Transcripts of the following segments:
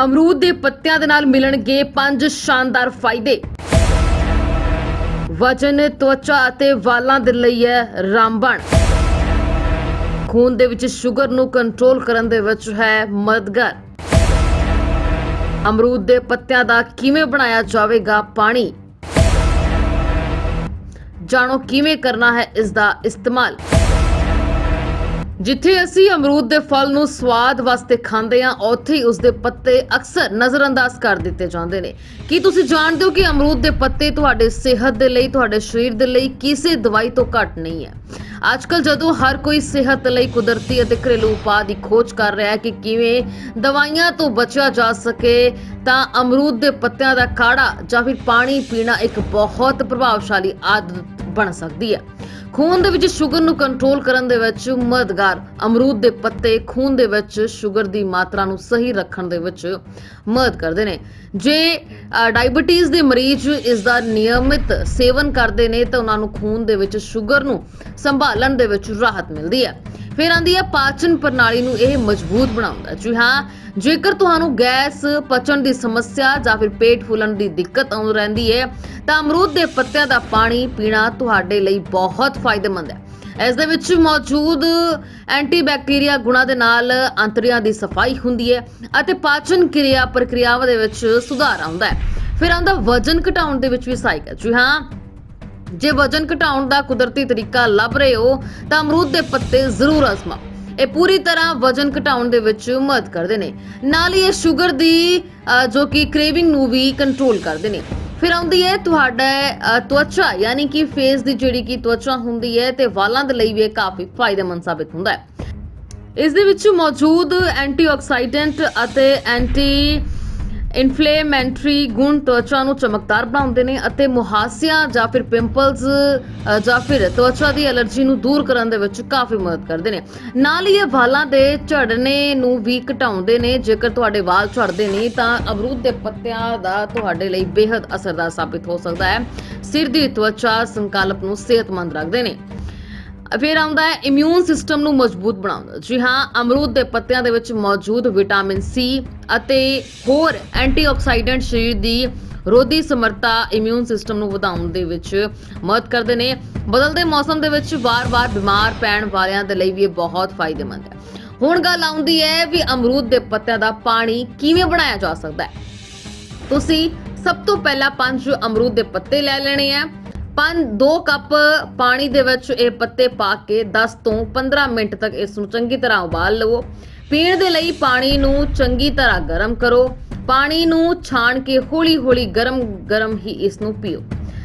ਅਮਰੂਦ ਦੇ ਪੱਤਿਆਂ ਦੇ ਨਾਲ ਮਿਲਣਗੇ ਪੰਜ ਸ਼ਾਨਦਾਰ ਫਾਇਦੇ। ਵਜਨ ਤਵਚਾ ਅਤੇ ਵਾਲਾਂ ਦੇ ਲਈ ਹੈ ਰਾਮਬਣ। ਖੂਨ ਦੇ ਵਿੱਚ ਸ਼ੂਗਰ ਨੂੰ ਕੰਟਰੋਲ ਕਰਨ ਦੇ ਵਿੱਚ ਹੈ ਮਦਦਗਾਰ। ਅਮਰੂਦ ਦੇ ਪੱਤਿਆਂ ਦਾ ਕਿਵੇਂ ਬਣਾਇਆ ਜਾਵੇਗਾ ਪਾਣੀ? ਜਾਣੋ ਕਿਵੇਂ ਕਰਨਾ ਹੈ ਇਸ ਦਾ ਇਸਤੇਮਾਲ। ਜਿੱਥੇ ਅਸੀਂ ਅਮਰੂਦ ਦੇ ਫਲ ਨੂੰ ਸਵਾਦ ਵਾਸਤੇ ਖਾਂਦੇ ਹਾਂ, ਉੱਥੇ ਹੀ ਉਸ ਦੇ ਪੱਤੇ ਅਕਸਰ ਨਜ਼ਰਅੰਦਾਜ਼ ਕਰ ਦਿੱਤੇ ਜਾਂਦੇ ਨੇ। ਕੀ ਤੁਸੀਂ ਜਾਣਦੇ ਹੋ ਕਿ ਅਮਰੂਦ ਦੇ ਪੱਤੇ ਤੁਹਾਡੇ ਸਿਹਤ ਦੇ ਲਈ, ਤੁਹਾਡੇ ਸਰੀਰ ਦੇ ਲਈ ਕਿਸੇ ਦਵਾਈ ਤੋਂ ਘੱਟ ਨਹੀਂ ਹੈ? ਅੱਜਕੱਲ ਜਦੋਂ ਹਰ ਕੋਈ ਸਿਹਤ ਲਈ ਕੁਦਰਤੀ ਅਤੇ ਘਰੇਲੂ ਉਪਾਅ ਦੀ ਖੋਜ ਕਰ ਰਿਹਾ ਹੈ ਕਿ ਕਿਵੇਂ ਦਵਾਈਆਂ ਤੋਂ ਬਚਿਆ ਜਾ ਸਕੇ, ਤਾਂ ਅਮਰੂਦ ਦੇ ਪੱਤਿਆਂ ਦਾ ਕਾੜਾ ਜਾਂ ਫਿਰ ਪਾਣੀ ਪੀਣਾ ਇੱਕ ਬਹੁਤ ਪ੍ਰਭਾਵਸ਼ਾਲੀ ਆਦਤ ਬਣ ਸਕਦੀ ਹੈ। ਖੂਨ ਦੇ ਵਿੱਚ ਸ਼ੂਗਰ ਨੂੰ ਕੰਟਰੋਲ ਕਰਨ ਦੇ ਵਿੱਚ ਮਦਦਗਾਰ ਅਮਰੂਦ ਦੇ ਪੱਤੇ ਖੂਨ ਦੇ ਵਿੱਚ ਸ਼ੂਗਰ ਦੀ ਮਾਤਰਾ ਨੂੰ ਸਹੀ ਰੱਖਣ ਦੇ ਵਿੱਚ ਮਦਦ ਕਰਦੇ ਨੇ। ਜੇ ਅ, ਡਾਇਬੀਟੀਜ਼ ਦੇ ਮਰੀਜ਼ ਇਸ ਦਾ ਨਿਯਮਿਤ ਸੇਵਨ ਕਰਦੇ ਨੇ ਤਾਂ ਉਹਨਾਂ ਨੂੰ ਖੂਨ ਦੇ ਵਿੱਚ ਸ਼ੂਗਰ ਨੂੰ ਸੰਭਾਲਣ ਦੇ ਵਿੱਚ ਰਾਹਤ ਮਿਲਦੀ ਹੈ। ਫਿਰ ਆਂਦੀ ਹੈ ਪਾਚਨ ਪ੍ਰਣਾਲੀ ਨੂੰ ਇਹ ਮਜ਼ਬੂਤ ਬਣਾਉਂਦਾ ਜੀ ਹਾਂ, ਜੇਕਰ ਤੁਹਾਨੂੰ ਗੈਸ ਪਚਣ ਦੀ ਸਮੱਸਿਆ ਜਾਂ ਫਿਰ ਪੇਟ ਫੁੱਲਣ ਦੀ ਦਿੱਕਤ ਆਉਂ ਰਹਿੰਦੀ ਹੈ, ਤਾਂ ਅਮਰੂਦ ਦੇ ਪੱਤਿਆਂ ਦਾ ਪਾਣੀ ਪੀਣਾ ਤੁਹਾਡੇ ਲਈ ਬਹੁਤ ਫਾਇਦੇਮੰਦ ਹੈ। ਇਸ ਦੇ ਵਿੱਚ ਮੌਜੂਦ ਐਂਟੀਬੈਕਟੀਰੀਆ ਗੁਣਾਂ ਦੇ ਨਾਲ ਅੰਤੜੀਆਂ ਦੀ ਸਫ਼ਾਈ ਹੁੰਦੀ ਹੈ ਅਤੇ ਪਾਚਨ ਕਿਰਿਆ ਪ੍ਰਕਿਰਿਆਵਾਂ ਦੇ ਵਿੱਚ ਸੁਧਾਰ ਆਉਂਦਾ ਹੈ। ਫਿਰ ਆਉਂਦਾ ਵਜਨ ਘਟਾਉਣ ਦੇ ਵਿੱਚ ਵੀ ਸਹਾਇਕ ਹੈ। ਜੀ ਹਾਂ ਜੇ ਵਜਨ ਘਟਾਉਣ ਦਾ ਕੁਦਰਤੀ ਤਰੀਕਾ ਲੱਭ ਰਹੇ ਹੋ, ਤਾਂ ਅਮਰੂਦ ਦੇ ਪੱਤੇ ਜ਼ਰੂਰ ਅਜ਼ਮਾਓ। ਇਹ ਪੂਰੀ ਤਰ੍ਹਾਂ ਵਜਨ ਘਟਾਉਣ ਦੇ ਵਿੱਚ ਮਦਦ ਕਰਦੇ ਨੇ। ਨਾਲ ਹੀ ਇਹ ਸ਼ੂਗਰ ਦੀ ਜੋ ਕਿ ਕ੍ਰੇਵਿੰਗ ਨੂੰ ਵੀ ਕੰਟਰੋਲ ਕਰਦੇ ਨੇ। ਫਿਰ ਆਉਂਦੀ ਹੈ ਤੁਹਾਡਾ ਤਵਚਾ ਯਾਨੀ ਕਿ ਫੇਸ ਦੀ ਜਿਹੜੀ ਕਿ ਤਵਚਾ ਹੁੰਦੀ ਹੈ ਤੇ ਵਾਲਾਂ ਦੇ ਲਈ ਵੀ ਇਹ ਕਾਫੀ ਫਾਇਦੇਮੰਦ ਸਾਬਿਤ ਹੁੰਦਾ ਹੈ। ਇਸ ਦੇ ਵਿੱਚ ਮੌਜੂਦ ਐਂਟੀਆਕਸਾਈਡੈਂਟ ਅਤੇ ਐਂਟੀ ਇਨਫਲੇਮੈਂਟਰੀ ਗੁਣ ਤਵਚਾ ਨੂੰ ਚਮਕਦਾਰ ਬਣਾਉਂਦੇ ਨੇ ਅਤੇ ਮੁਹਾਸਿਆਂ ਜਾਂ ਫਿਰ ਪਿੰਪਲਸ ਜਾਂ ਫਿਰ ਤਵਚਾ ਦੀ ਐਲਰਜੀ ਨੂੰ ਦੂਰ ਕਰਨ ਦੇ ਵਿੱਚ ਕਾਫੀ ਮਦਦ ਕਰਦੇ ਨੇ। ਨਾਲ ਹੀ ਇਹ ਵਾਲਾਂ ਦੇ ਝੜਨੇ ਨੂੰ ਵੀ ਘਟਾਉਂਦੇ ਨੇ। ਜੇਕਰ ਤੁਹਾਡੇ ਵਾਲ ਝੜਦੇ ਨੇ ਤਾਂ ਅਮਰੂਦ ਦੇ ਪੱਤਿਆਂ ਦਾ ਤੁਹਾਡੇ ਲਈ ਬੇहद ਅਸਰਦਾਰ ਸਾਬਿਤ ਹੋ ਸਕਦਾ ਹੈ। ਸਿਰ ਦੀ ਤਵਚਾ ਸੰਕਲਪ ਨੂੰ ਸਿਹਤਮੰਦ ਰੱਖਦੇ ਨੇ। ਫਿਰ ਆਉਂਦਾ ਹੈ ਇਮਿਊਨ ਸਿਸਟਮ ਨੂੰ ਮਜ਼ਬੂਤ ਬਣਾਉਂਦਾ ਜੀ ਹਾਂ, ਅਮਰੂਦ ਦੇ ਪੱਤਿਆਂ ਦੇ ਵਿੱਚ ਮੌਜੂਦ ਵਿਟਾਮਿਨ ਸੀ ਅਤੇ ਹੋਰ ਐਂਟੀਆਕਸਾਈਡੈਂਟ ਸਰੀਰ ਦੀ ਰੋਧੀ ਸਮਰੱਥਾ ਇਮਿਊਨ ਸਿਸਟਮ ਨੂੰ ਵਧਾਉਣ ਦੇ ਵਿੱਚ ਮਦਦ ਕਰਦੇ ਨੇ। ਬਦਲਦੇ ਮੌਸਮ ਦੇ ਵਿੱਚ ਵਾਰ-ਵਾਰ ਬਿਮਾਰ ਪੈਣ ਵਾਲਿਆਂ ਦੇ ਲਈ ਵੀ ਇਹ ਬਹੁਤ ਫਾਇਦੇਮੰਦ ਹੈ। ਹੁਣ ਗੱਲ ਆਉਂਦੀ ਹੈ ਵੀ ਅਮਰੂਦ ਦੇ ਪੱਤਿਆਂ ਦਾ ਪਾਣੀ ਕਿਵੇਂ ਬਣਾਇਆ ਜਾ ਸਕਦਾ ਹੈ। ਤੁਸੀਂ ਸਭ ਤੋਂ ਪਹਿਲਾਂ ਪੰਜ ਅਮਰੂਦ ਦੇ ਪੱਤੇ ਲੈ ਲੈਣੇ ਆ। ਪੰਜ 2 ਕੱਪ ਪਾਣੀ ਦੇ ਵਿੱਚ ਇਹ ਪੱਤੇ ਪਾ ਕੇ 10 ਤੋਂ 15 ਮਿੰਟ ਤੱਕ ਇਸ ਨੂੰ ਚੰਗੀ ਤਰ੍ਹਾਂ ਉਬਾਲ ਲਵੋ। ਪੀਣ ਦੇ ਲਈ ਪਾਣੀ ਨੂੰ ਚੰਗੀ ਤਰ੍ਹਾਂ ਗਰਮ ਕਰੋ। ਪਾਣੀ ਨੂੰ ਛਾਣ ਕੇ ਹੌਲੀ-ਹੌਲੀ ਗਰਮ-ਗਰਮ ਹੀ ਇਸ ਨੂੰ ਪੀਓ।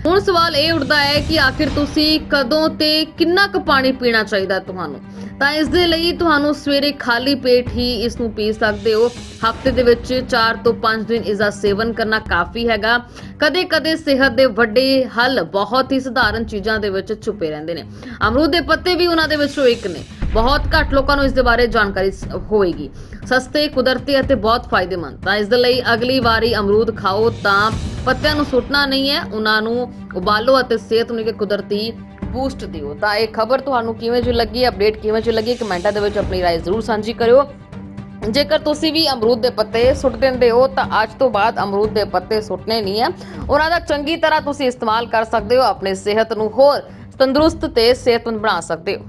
ਹੁਣ ਸਵਾਲ ਇਹ ਉੱਠਦਾ ਹੈ ਕਿ ਆਖਿਰ ਤੁਸੀਂ ਕਦੋਂ ਤੇ ਕਿੰਨਾ ਕੁ ਪਾਣੀ ਪੀਣਾ ਚਾਹੀਦਾ ਤੁਹਾਨੂੰ? ਤਾਂ ਇਸ ਦੇ ਲਈ ਤੁਹਾਨੂੰ ਸਵੇਰੇ ਖਾਲੀ ਪੇਟ ਹੀ ਇਸ ਨੂੰ ਪੀ ਸਕਦੇ ਹੋ। ਹਫ਼ਤੇ ਦੇ ਵਿੱਚ 4 ਤੋਂ 5 ਦਿਨ ਇਸ ਦਾ ਸੇਵਨ ਕਰਨਾ ਕਾਫੀ ਹੈਗਾ। ਕਦੇ-ਕਦੇ ਸਿਹਤ ਦੇ ਵੱਡੇ ਹੱਲ ਬਹੁਤ ਹੀ ਸਧਾਰਨ ਚੀਜ਼ਾਂ ਦੇ ਵਿੱਚ ਛੁਪੇ ਰਹਿੰਦੇ ਨੇ। ਅਮਰੂਦ ਦੇ ਪੱਤੇ ਵੀ ਉਹਨਾਂ ਦੇ ਵਿੱਚੋਂ ਇੱਕ ਨੇ। ਬਹੁਤ ਘੱਟ ਲੋਕਾਂ ਨੂੰ ਇਸ ਦੇ ਬਾਰੇ ਜਾਣਕਾਰੀ ਹੋਏਗੀ। ਸਸਤੇ, ਕੁਦਰਤੀ ਅਤੇ ਬਹੁਤ ਫਾਇਦੇਮੰਦ। ਤਾਂ ਇਸ ਦੇ ਲਈ ਅਗਲੀ ਵਾਰੀ ਅਮਰੂਦ ਖਾਓ ਤਾਂ ਪੱਤਿਆਂ ਨੂੰ ਸੁੱਟਣਾ ਨਹੀਂ ਹੈ ਉਹਨਾਂ ਨੂੰ ਉਬਾਲੋ ਅਤੇ ਸਿਹਤ ਨੂੰ ਇੱਕ ਕੁਦਰਤੀ ਬੂਸਟ ਦਿਓ ਤਾਂ ਇਹ ਖਬਰ ਤੁਹਾਨੂੰ ਕਿਵੇਂ ਜਿਹੀ ਲੱਗੀ ਅਪਡੇਟ ਕਿਵੇਂ ਜਿਹੀ ਲੱਗੀ ਕਮੈਂਟਾਂ ਦੇ ਵਿੱਚ ਆਪਣੀ رائے ਜ਼ਰੂਰ ਸਾਂਝੀ ਕਰਿਓ ਜੇਕਰ ਤੁਸੀਂ ਵੀ ਅਮਰੂਦ ਦੇ ਪੱਤੇ ਸੁੱਟ ਦਿੰਦੇ ਹੋ ਤਾਂ ਅੱਜ ਤੋਂ ਬਾਅਦ ਅਮਰੂਦ ਦੇ ਪੱਤੇ ਸੁੱਟਣੇ ਨਹੀਂ ਹੈ ਉਹਨਾਂ ਦਾ ਚੰਗੀ ਤਰ੍ਹਾਂ ਤੁਸੀਂ ਇਸਤੇਮਾਲ ਕਰ ਸਕਦੇ ਹੋ ਆਪਣੀ ਸਿਹਤ ਨੂੰ ਹੋਰ ਤੰਦਰੁਸਤ ਤੇ ਸਿਹਤਮੰਦ ਬਣਾ ਸਕਦੇ ਹੋ